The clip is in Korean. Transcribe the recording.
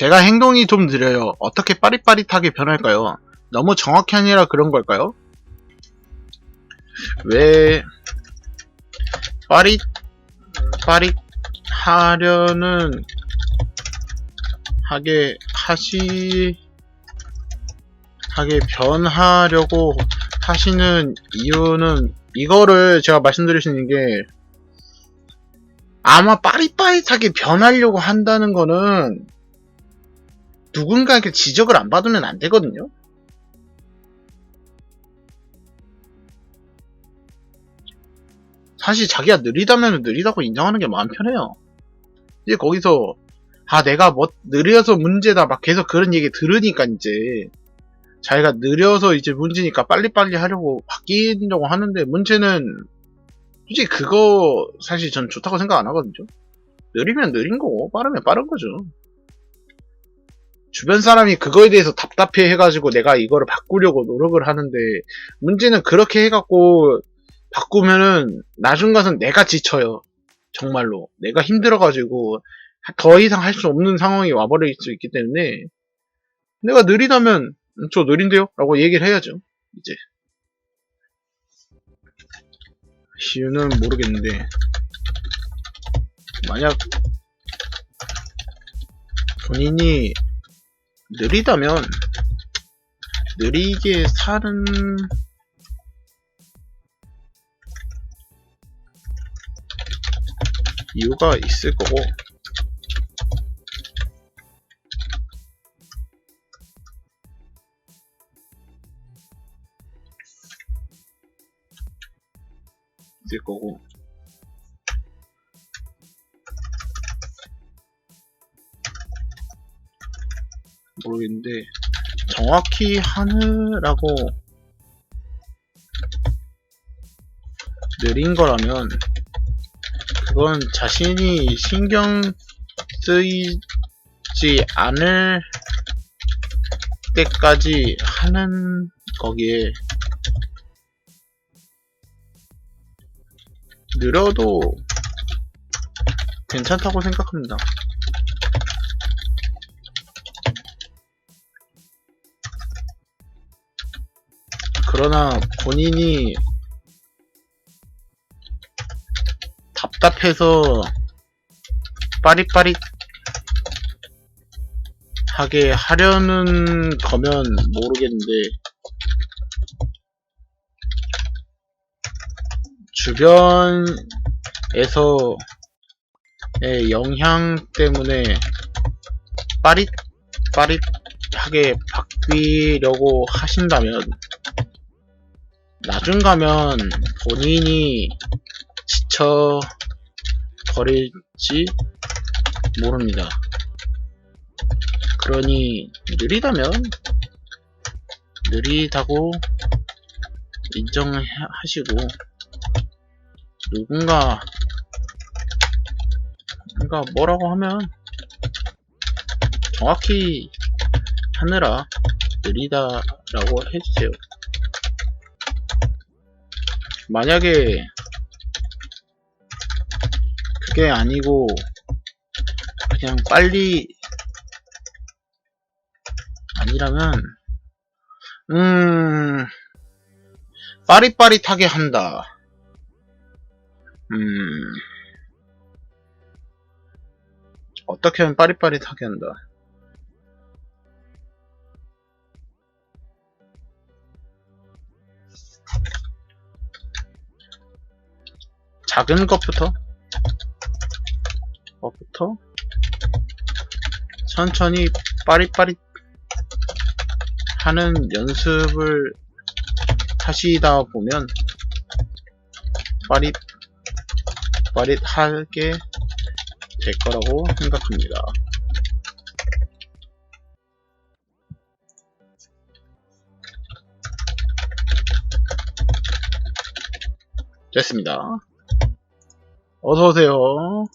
제가 행동이 좀 느려요. 어떻게 빠릿빠릿하게 변할까요? 너무 정확히 아니라 그런 걸까요? 왜 빠릿 빠릿 하려는 하게 하시 하게 변하려고 하시는 이유는 이거를 제가 말씀드릴 수 있는 게 아마 빠릿빠릿하게 변하려고 한다는 거는 누군가에게 지적을 안 받으면 안 되거든요. 사실 자기가 느리다면 느리다고 인정하는 게 마음 편해요. 이제 거기서 아 내가 뭐 느려서 문제다 막 계속 그런 얘기 들으니까 이제 자기가 느려서 이제 문제니까 빨리빨리 하려고 바뀌려고 하는데 문제는 솔직히 그거 사실 전 좋다고 생각 안 하거든요. 느리면 느린 거고 빠르면 빠른 거죠. 주변 사람이 그거에 대해서 답답해 해가지고 내가 이거를 바꾸려고 노력을 하는데 문제는 그렇게 해갖고 바꾸면은 나중 가서 내가 지쳐요. 정말로 내가 힘들어가지고 더 이상 할 수 없는 상황이 와버릴 수 있기 때문에 내가 느리다면 음, 저 느린데요? 라고 얘기를 해야죠. 이제 이유는 모르겠는데 만약 본인이 느리다면 느리게 사는 이유가 있을 거고 있을 거고 모르겠는데 정확히 하느라고 느린 거라면 그건 자신이 신경 쓰이지 않을 때까지 하는 거기에 느려도 괜찮다고 생각합니다. 그러나 본인이 답답해서 빠릿빠릿 하게 하려는 거면 모르겠는데 주변에서의 영향 때문에 빠릿빠릿하게 바뀌려고 하신다면 나중 가면 본인이 지쳐 버릴지 모릅니다. 그러니 느리다면 느리다고 인정하시고 누군가 누가 뭐라고 하면 정확히 하느라 느리다라고 해주세요. 만약에 그게 아니고 그냥 빨리 아니라면 음 빠릿빠릿하게 한다. 음 어떻게 하면 빠릿빠릿하게 한다. 작은 것부터 것부터 천천히 빠릿빠릿 하는 연습을 하시다 보면 빠릿 빠릿하게 될 거라고 생각합니다. 됐습니다. 어서오세요.